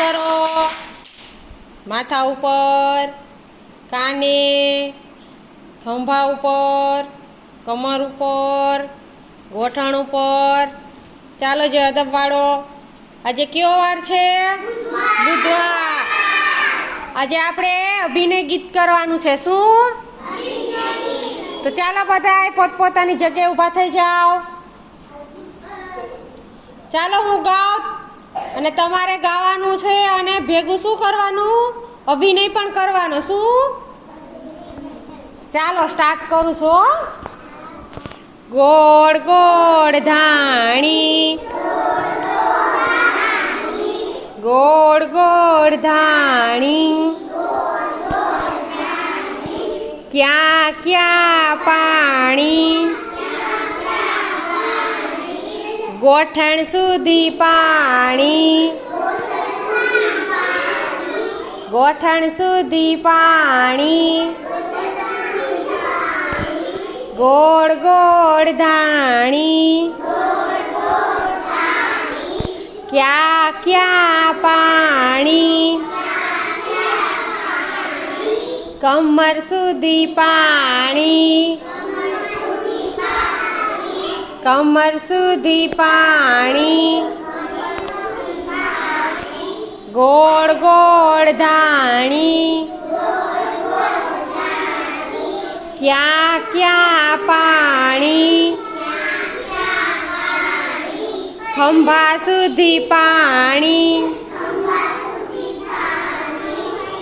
કરો. માથા ઉપર, કાને ખંભા ઉપર, કમર ઉપર, ગોઠણ ઉપર. ચાલો જે અદબ વાળો. આજે કયો વાર છે? બુધવાર. આજે આપણે અભિનય ગીત કરવાનું છે. શું? તો ચાલો બધા પોતપોતાની જગ્યાએ ઊભા થઈ જાઓ. ચાલો હું ગાઉં અને તમારે ગાવાનું છે અને ભેગું શું કરવાનું? અભિનય પણ કરવાનો. શું? ચાલો સ્ટાર્ટ કરું છું. ગોળ ગોળ ધાણી. ગોળ ગોળ ધાણી. ક્યાં ક્યાં પાણી? ગોઠણ સુધી પાણી ગોઠણ સુધી પાણી ગોળ ગોળ ધાણી ક્યાં ક્યાં પાણી કમર સુધી પાણી કમર સુધી પાણી ગોળ ગોળ ધાણી ક્યાં ક્યાં પાણી ખંભા સુધી પાણી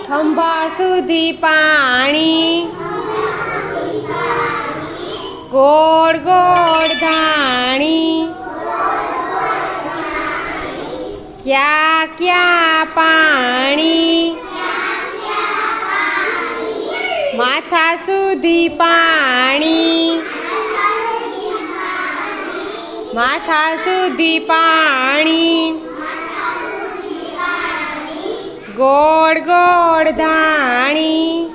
ખંભા સુધી પાણી ગોળ ગોળ ધાણી ક્યાં ક્યાં પાણી? માથા સુધી પાણી. માથા સુધી પાણી. ગોળ ગોળ ધાણી.